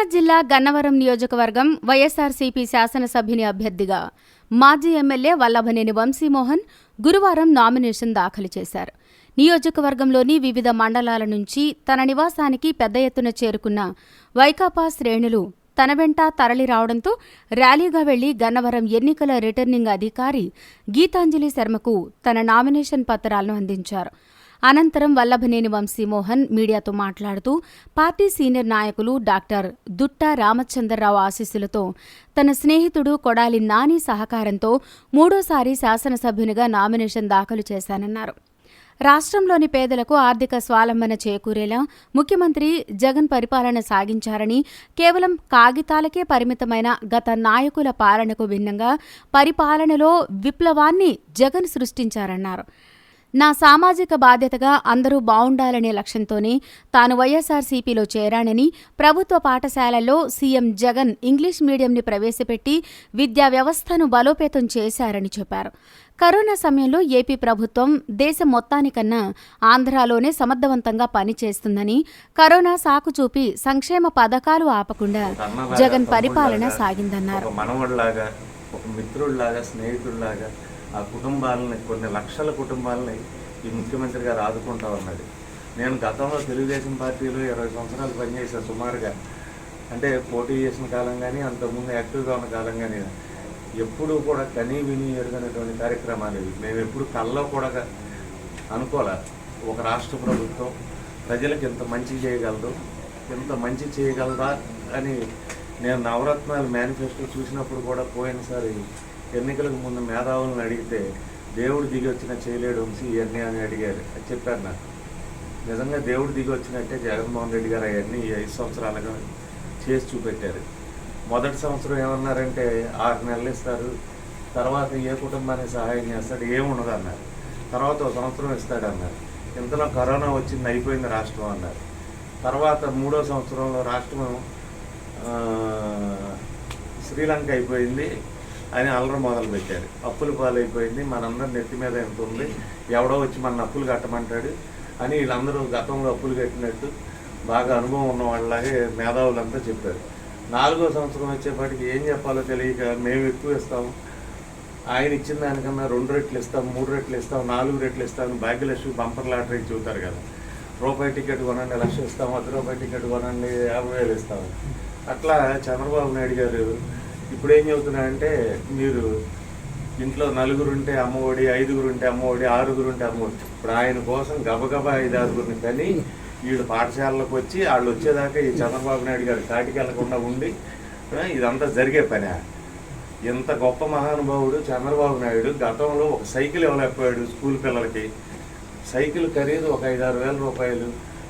కృష్ణా జిల్లా గన్నవరం నియోజకవర్గం వైఎస్ఆర్సీపీ శాసనసభ్యుని అభ్యర్థిగా మాజీ ఎమ్మెల్యే వల్లభనేని వంశీమోహన్ గురువారం నామినేషన్ దాఖలు చేశారు. నియోజకవర్గంలోని వివిధ మండలాల నుంచి తన నివాసానికి పెద్ద ఎత్తున చేరుకున్న వైకాపా శ్రేణులు తన వెంట తరలి రావడంతో ర్యాలీగా వెళ్ళి గన్నవరం ఎన్నికల రిటర్నింగ్ అధికారి గీతాంజలి శర్మకు తన నామినేషన్ పత్రాలను అందించారు. అనంతరం వల్లభనేని వంశీమోహన్ మీడియాతో మాట్లాడుతూ పార్టీ సీనియర్ నాయకులు డాక్టర్ దుట్టా రామచంద్రరావు ఆశీస్సులతో తన స్నేహితుడు కొడాలి నాని సహకారంతో మూడోసారి శాసనసభ్యునిగా నామినేషన్ దాఖలు చేశానన్నారు. రాష్ట్రంలోని పేదలకు ఆర్థిక స్వాలంబన చేకూరేలా ముఖ్యమంత్రి జగన్ పరిపాలన సాగించారని కేవలం కాగితాలకే పరిమితమైన గత నాయకుల పాలనకు భిన్నంగా పరిపాలనలో విప్లవాన్ని జగన్ సృష్టించారన్నారు. నా సామాజిక బాధ్యతగా అందరూ బావుండాలనే లక్ష్యంతోనే తాను వైఎస్ఆర్సీపీలో చేరానని ప్రభుత్వ పాఠశాలల్లో సీఎం జగన్ ఇంగ్లీష్ మీడియంని ప్రవేశపెట్టి విద్యా వ్యవస్థను బలోపేతం చేశారని చెప్పారు. కరోనా సమయంలో ఏపీ ప్రభుత్వం దేశం మొత్తానికన్నా ఆంధ్రాలోనే సమర్థవంతంగా పనిచేస్తుందని కరోనా సాకు చూపి సంక్షేమ పథకాలు ఆపకుండా జగన్ పరిపాలన సాగిందన్నారు. మనవడిలాగా ఒక మిత్రుడిలాగా స్నేహితుడిలాగా ఆ కుటుంబాలని కొన్ని లక్షల కుటుంబాలని ఈ ముఖ్యమంత్రి గారు ఆదుకుంటా ఉన్నది నేను గతంలో తెలుగుదేశం పార్టీలో ఇరవై సంవత్సరాలు పనిచేశాను సుమారుగా. అంటే పోటీ చేసిన కాలం కానీ అంతకుముందు యాక్టివ్గా ఉన్న కాలం కానీ ఎప్పుడూ కూడా కనీ విని ఎరుగనటువంటి కార్యక్రమాలు ఇవి. మేము ఎప్పుడు కల్లో కూడా అనుకోలే. ఒక రాష్ట్ర ప్రభుత్వం ప్రజలకు ఇంత మంచి చేయగలదు ఇంత మంచి చేయగలదా అని నేను నవరత్నాలు మేనిఫెస్టో చూసినప్పుడు కూడా పోయినసారి ఎన్నికలకు ముందు మేధావులను అడిగితే దేవుడు దిగి వచ్చిన చేయలేడు వంశీ ఇవన్నీ అని అడిగారు. అని చెప్పారు నాకు. నిజంగా దేవుడు దిగి వచ్చినట్టే జగన్మోహన్ రెడ్డి గారు అవన్నీ ఈ ఐదు సంవత్సరాలుగా చేసి చూపెట్టారు. మొదటి సంవత్సరం ఏమన్నారంటే ఆరు నెలలు ఇస్తారు తర్వాత ఏ కుటుంబానికి సహాయం చేస్తాడు ఏముండదు అన్నారు. తర్వాత ఒక సంవత్సరం ఇస్తాడు అన్నారు. ఇంతలో కరోనా వచ్చింది అయిపోయింది రాష్ట్రం అన్నారు. తర్వాత మూడో సంవత్సరంలో రాష్ట్రం శ్రీలంక అయిపోయింది. అని అల్లరి మొదలు పెట్టారు. అప్పులు పాలైపోయింది. మనందరి నెత్తి మీద ఎంత ఉంది? ఎవడో వచ్చి మన అప్పులు కట్టమంటాడు అని వీళ్ళందరూ గతంలో అప్పులు కట్టినట్టు బాగా అనుభవం ఉన్న వాళ్ళలాగే మేధావులంతా చెప్పారు. నాలుగో సంవత్సరం వచ్చేపాటికి ఏం చెప్పాలో తెలియక మేము ఎక్కువ ఇస్తాం. ఆయన ఇచ్చిన దానికన్నా రెండు రెట్లు ఇస్తాం మూడు రెట్లు ఇస్తాం నాలుగు రెట్లు ఇస్తాం భాగ్యలక్ష్మి బంపర్ లాటరీ చూతారు కదా. రూపాయి టికెట్ కొనండి లక్ష ఇస్తాం పది రూపాయి టికెట్ కొనండి యాభై వేలు ఇస్తాం అట్లా చంద్రబాబు నాయుడు గారు ఇప్పుడు ఏం చెబుతున్నారంటే మీరు ఇంట్లో నలుగురు ఉంటే అమ్మఒడి ఐదుగురు ఉంటే అమ్మఒడి ఆరుగురు ఉంటే అమ్మఒడి. ఇప్పుడు ఆయన కోసం గబగబా ఐదు ఆరుగురిని కానీ వీళ్ళు పాఠశాలలకు వచ్చి వాళ్ళు వచ్చేదాకా ఈ చంద్రబాబు నాయుడు గారు కాటికి వెళ్ళకుండా ఉండి ఇదంతా జరిగే పని. ఇంత గొప్ప మహానుభావుడు చంద్రబాబు నాయుడు. గతంలో ఒక సైకిల్ ఇవ్వలేకపోయాడు స్కూల్ పిల్లలకి. సైకిల్ ఖరీదు ఒక ఐదు ఆరు వేల రూపాయలు.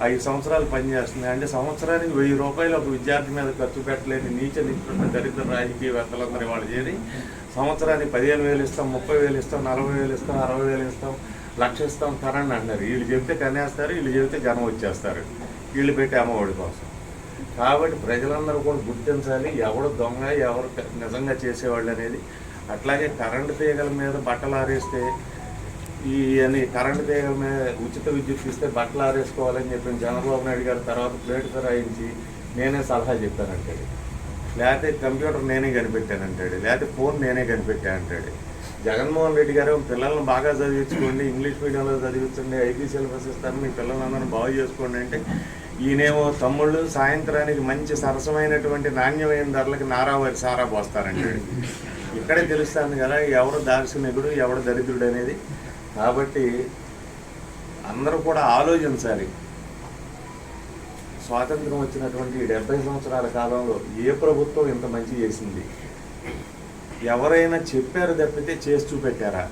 ఐదు సంవత్సరాలు పనిచేస్తుంది. అంటే సంవత్సరానికి వెయ్యి రూపాయలు ఒక విద్యార్థి మీద ఖర్చు పెట్టలేని నీచ నిపుణ దరిద్ర రాజకీయవేత్తలందరూ వాళ్ళు చేరి సంవత్సరానికి పదిహేను వేలు ఇస్తాం ముప్పై వేలు ఇస్తాం నలభై వేలు ఇస్తాం అరవై వేలు ఇస్తాం లక్ష ఇస్తాం తరండి అన్నారు వీళ్ళు చెబితే కనేస్తారు వీళ్ళు చెబితే జనం వచ్చేస్తారు. వీళ్ళు పెట్టి అమ్మఒడి కోసం. కాబట్టి ప్రజలందరూ కూడా గుర్తించాలి ఎవడు దొంగ ఎవరు నిజంగా చేసేవాళ్ళు అనేది. అట్లాగే కరెంటు తీగల మీద బట్టలు ఆరేస్తే ఈ అని కరెంటు తీగల మీద ఉచిత విద్యుత్ ఇస్తే బట్టలు ఆరేసుకోవాలని చెప్పిన చంద్రబాబు నాయుడు గారు తర్వాత ప్లేట్ ఫిరాయించి నేనే సలహా చెప్పానంటాడు లేకపోతే కంప్యూటర్ నేనే కనిపెట్టానంటాడు లేకపోతే ఫోన్ నేనే కనిపెట్టాను అంటాడు. జగన్మోహన్ రెడ్డి గారు పిల్లల్ని బాగా చదివించుకోండి ఇంగ్లీష్ మీడియంలో చదివించండి ఐటీ సిలబస్ ఇస్తాను మీ పిల్లలందరూ బాగు చేసుకోండి అంటే ఈయనేమో తమ్ముళ్ళు సాయంత్రానికి మంచి సరసమైనటువంటి నాణ్యమైన ధరలకి నారావారి సారా పోస్తారంటాడు. ఇక్కడే తెలుస్తుంది కదా ఎవరు దార్శనికుడు ఎవడు దరిద్రుడు అనేది. కాబట్టి అందరూ కూడా ఆలోచించాలి. స్వాతంత్రం వచ్చినటువంటి డెబ్బై సంవత్సరాల కాలంలో ఏ ప్రభుత్వం ఇంత మంచి చేసింది? ఎవరైనా చెప్పారు తప్పితే చేసి చూపెట్టారా?